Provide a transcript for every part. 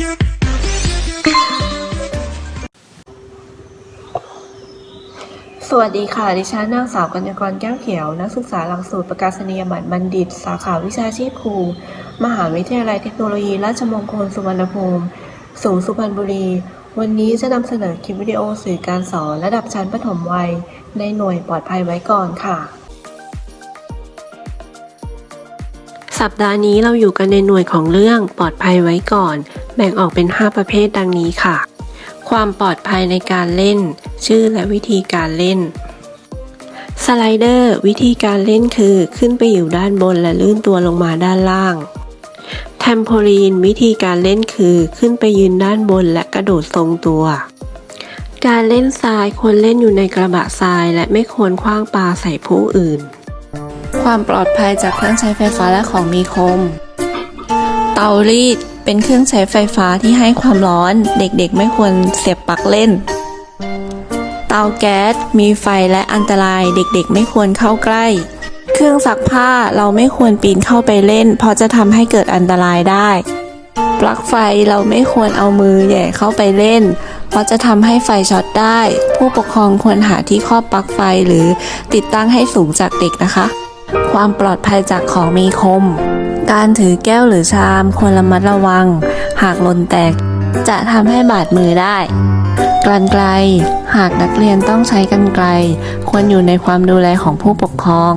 สวัสดีค่ะ ดิฉันนางสาวกัญญากรแก้วเขียว นักศึกษาหลักสูตรประกาศนียบัตรบัณฑิต สาขาวิชาชีพครู มหาวิทยาลัยเทคโนโลยีราชมงคลสุวรรณภูมิ สูงสุพรรณบุรี วันนี้จะนำเสนอคลิปวิดีโอสื่อการสอนระดับชั้นประถมวัย ในหน่วยปลอดภัยไว้ก่อนค่ะ สัปดาห์นี้เราอยู่กันในหน่วยของเรื่องปลอดภัยไว้ก่อน แบ่งออกเป็น 5 ประเภทดังนี้ค่ะ ความปลอดภัยในการเล่น ชื่อและวิธีการเล่น สไลเดอร์วิธีการเล่นคือขึ้นไปอยู่ด้านบนและลื่นตัวลงมาด้านล่างแทมโพลีนวิธีการเล่นคือขึ้นไปยืนด้านบนและกระโดดทรงตัว การเล่นทรายควรเล่นอยู่ในกระบะทรายและไม่ควรคว้างปลาใส่ผู้อื่น ความปลอดภัยจากเครื่องใช้ไฟฟ้าและของมีคม เตารีดเป็นเครื่องใช้ไฟฟ้าที่ให้ความร้อน เด็กๆไม่ควรเสียบปลั๊กเล่น เตาแก๊สมีไฟและอันตรายเด็กๆ ไม่ควรเข้าใกล้ เครื่องซักผ้าเราไม่ควรปีนเข้าไปเล่น เพราะจะทำให้เกิดอันตรายได้ ปลั๊กไฟเราไม่ควรเอามือแหย่เข้าไปเล่น เพราะจะทำให้ไฟช็อตได้ ผู้ปกครองควรหาที่ครอบปลั๊กไฟหรือติดตั้งให้สูงจากเด็กนะคะ ความปลอดภัยจากของมีคม การถือแก้วหรือชามควรระมัดระวัง หากหล่นแตก จะทำให้บาดมือได้กรรไกรหากนักเรียนต้องใช้กรรไกรควรอยู่ในความดูแลของผู้ปกครอง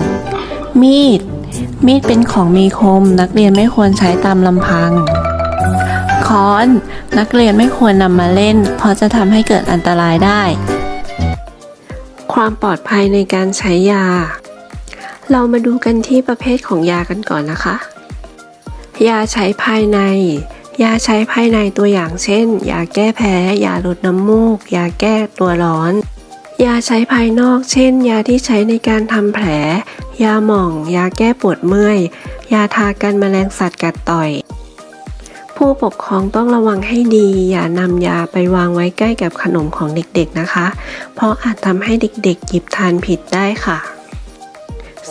มีด มีดเป็นของมีคม นักเรียนไม่ควรใช้ตามลำพัง ค้อน นักเรียนไม่ควรนำมาเล่น เพราะจะทำให้เกิดอันตรายได้ ความปลอดภัยในการใช้ยา เรามาดูกันที่ประเภทของยากันก่อนนะคะ ยาใช้ภายใน ยาใช้ภายในตัวอย่างเช่น ยาแก้แพ้ ยาลดน้ำมูก ยาแก้ตัวร้อน ยาใช้ภายนอก เช่น ยาที่ใช้ในการทำแผล ยาหม่อง ยาแก้ปวดเมื่อย ยาทากันแมลงสัตว์กัดต่อย ผู้ปกครองต้องระวังให้ดี อย่านำยาไปวางไว้ใกล้กับขนมของเด็กๆนะคะ เพราะอาจทำให้เด็กๆหยิบทานผิดได้ค่ะ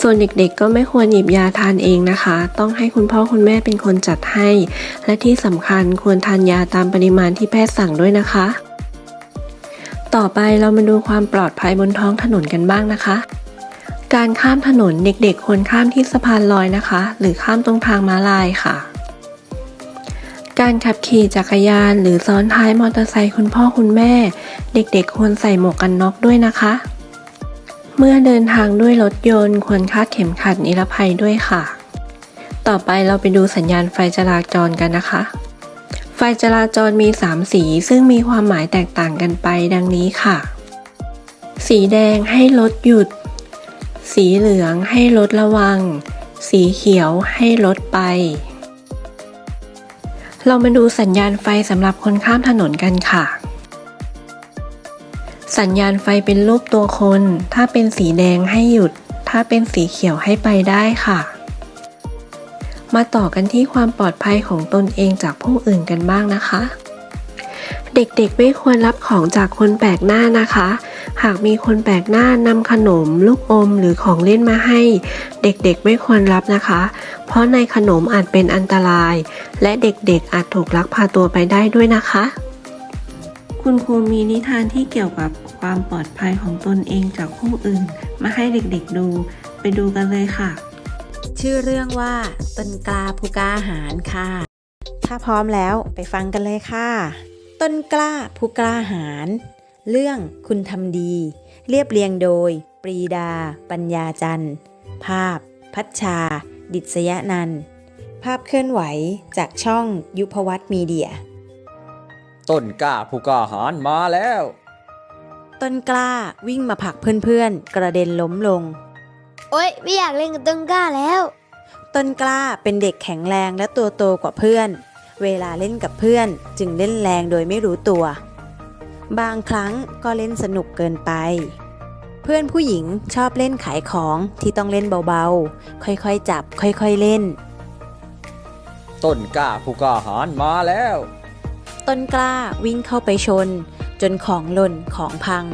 ส่วนเด็กๆก็ไม่ควรหยิบยาทานเองนะคะ ต้องให้คุณพ่อคุณแม่เป็นคนจัดให้ และที่สำคัญควรทานยาตามปริมาณที่แพทย์สั่งด้วยนะคะ ต่อไปเรามาดูความปลอดภัยบนท้องถนนกันบ้างนะคะ การข้ามถนนเด็กๆควรข้ามที่สะพานลอยนะคะ หรือข้ามตรงทางม้าลายค่ะการขับขี่จักรยานหรือซ้อนท้ายมอเตอร์ไซค์คุณพ่อคุณแม่ เด็กๆควรใส่หมวกกันน็อกด้วยนะคะ เมื่อเดินทางด้วยรถยนต์ควรคาดเข็มขัดนิรภัยด้วยค่ะ ต่อไปเราไปดูสัญญาณไฟจราจรกันนะคะ ไฟจราจรมี 3 สีซึ่งมีความหมายแตกต่างกันไปดังนี้ค่ะ สีแดงให้รถหยุด สีเหลืองให้รถระวัง สีเขียวให้รถไป เรามาดูสัญญาณไฟสำหรับคนข้ามถนนกันค่ะ สัญญาณไฟเป็นรูปตัวคน ถ้าเป็นสีแดงให้หยุด ถ้าเป็นสีเขียวให้ไปได้ค่ะ มาต่อกันที่ความปลอดภัยของตนเองจากผู้อื่นกันบ้างนะคะ เด็กๆไม่ควรรับของจากคนแปลกหน้านะคะ หากมีคนแปลกหน้านำขนม ลูกอมหรือของเล่นมาให้ เด็กๆไม่ควรรับนะคะ เพราะในขนมอาจเป็นอันตราย และเด็กๆอาจถูกลักพาตัวไปได้ด้วยนะคะคุณครูมีนิทานที่เกี่ยวกับ ความปลอดภัยของตนเองจากผู้อื่น มาให้เด็กๆดู ไปดูกันเลยค่ะ ชื่อเรื่องว่าต้นกล้าผู้กล้าหาญค่ะ ถ้าพร้อมแล้วไปฟังกันเลยค่ะ ต้นกล้าผู้กล้าหาญเรื่องคุณทำดี เรียบเรียงโดย ปรีดา ปัญญาจันทร์ ภาพ พัชชา ดิษยนันท์ภาพเคลื่อนไหวจากช่องยุพวัตมีเดีย ต้นกล้าผู้กล้าหาญมาแล้ว ต้นกล้าวิ่งมาผลักเพื่อนๆ กระเด็นล้มลง โอ๊ย ไม่อยากเล่นกับต้นกล้าแล้ว ต้นกล้าเป็นเด็กแข็งแรงและตัวโตกว่าเพื่อน เวลาเล่นกับเพื่อนจึงเล่นแรงโดยไม่รู้ตัว บางครั้งก็เล่นสนุกเกินไป เพื่อนผู้หญิงชอบเล่นขายของที่ต้องเล่นเบาๆ ค่อยๆจับ ค่อยๆเล่น ต้นกล้าผู้กล้าหาญมาแล้ว ต้นกล้าวิ่งเข้าไปชน จนของหล่นของพัง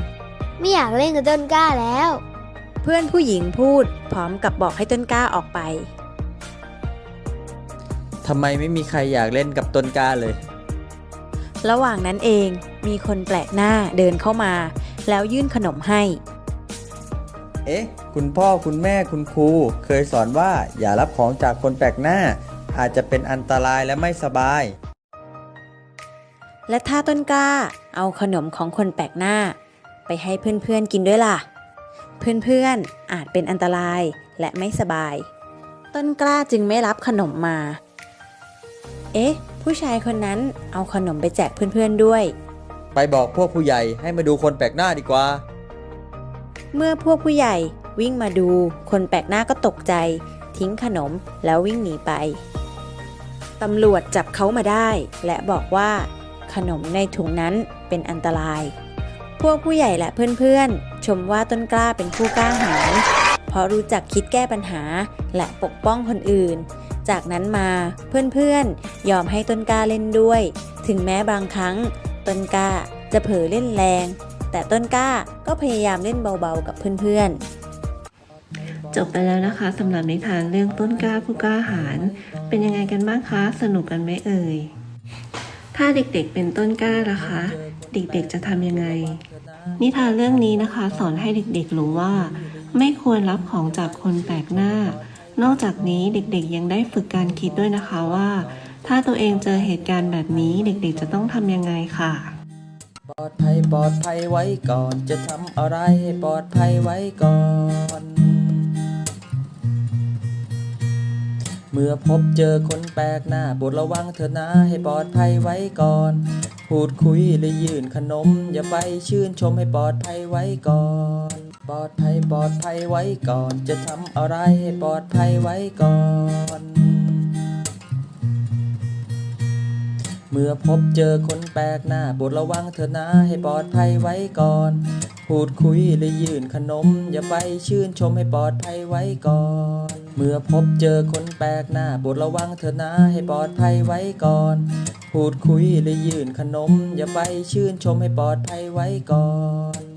ไม่อยากเล่นกับต้นกล้าแล้ว เพื่อนผู้หญิงพูดพร้อมกับบอกให้ต้นกล้าออกไป ทำไมไม่มีใครอยากเล่นกับต้นกล้าเลย ระหว่างนั้นเองมีคนแปลกหน้าเดินเข้ามา แล้วยื่นขนมให้ เอ๊ะ คุณพ่อคุณแม่คุณครู เคยสอนว่าอย่ารับของจากคนแปลกหน้า อาจจะเป็นอันตรายและไม่สบาย และถ้าต้นกล้าเอาขนมของคนแปลกหน้า ไปให้เพื่อนๆกินด้วยล่ะ เพื่อนๆอาจเป็นอันตรายและไม่สบาย ต้นกล้าจึงไม่รับขนมมา เอ๊ะ ผู้ชายคนนั้นเอาขนมไปแจกเพื่อนๆด้วย ไปบอกพวกผู้ใหญ่ให้มาดูคนแปลกหน้าดีกว่า เมื่อพวกผู้ใหญ่วิ่งมาดู คนแปลกหน้าก็ตกใจ ทิ้งขนมแล้ววิ่งหนีไปตำรวจจับเขามาได้ และบอกว่าข นมในถุงนั้นเป็นอันตราย พวกผู้ใหญ่และเพื่อนๆ ชมว่าต้นกล้าเป็นผู้กล้าหาญเพราะรู้จักคิดแก้ปัญหาและปกป้องคนอื่น จากนั้นมาเพื่อนๆ ยอมให้ต้นกล้าเล่นด้วย ถึงแม้บางครั้ง ต้นกล้าจะเผลอเล่นแรง แต่ต้นกล้าก็พยายามเล่นเบาๆกับเพื่อนๆจบไปแล้วนะคะสำหรับนิทานเรื่องต้นกล้าผู้กล้าหาญเป็นยังไงกันบ้างคะ สนุกกันไหมเอ่ย ถ้าเด็กๆเป็นต้นกล้าล่ะคะ เด็กๆจะทำยังไง นิทานเรื่องนี้นะคะ สอนให้เด็กๆรู้ว่า ไม่ควรรับของจากคนแปลกหน้า นอกจากนี้เด็กๆยังได้ฝึกการคิดด้วยนะคะว่า ถ้าตัวเองเจอเหตุการณ์แบบนี้เด็กๆจะต้องทำยังไงค่ะปลอดภัยปลอดภัยไว้ก่อน จะทำอะไรให้ปลอดภัยไว้ก่อน เมื่อพบเจอคนแปลกหน้าโปรดระวังเถอะนะให้ปลอดภัยไว้ก่อน พูดคุยหรือยื่นขนม อย่าไปชื่นชมให้ปลอดภัยไว้ก่อน ปลอดภัยปลอดภัยไว้ก่อน จะทำอะไรให้ปลอดภัยไว้ก่อนเมื่อพบเจอคนแปลกหน้าโปรดระวังเถอะนะให้ปลอดภัยไว้ก่อน พูดคุยหรือยื่นขนม อย่าไปชื่นชมให้ปลอดภัยไว้ก่อน เมื่อพบเจอคนแปลกหน้าโปรดระวังเถอะนะให้ปลอดภัยไว้ก่อน พูดคุยหรือยื่นขนม อย่าไปชื่นชมให้ปลอดภัยไว้ก่อน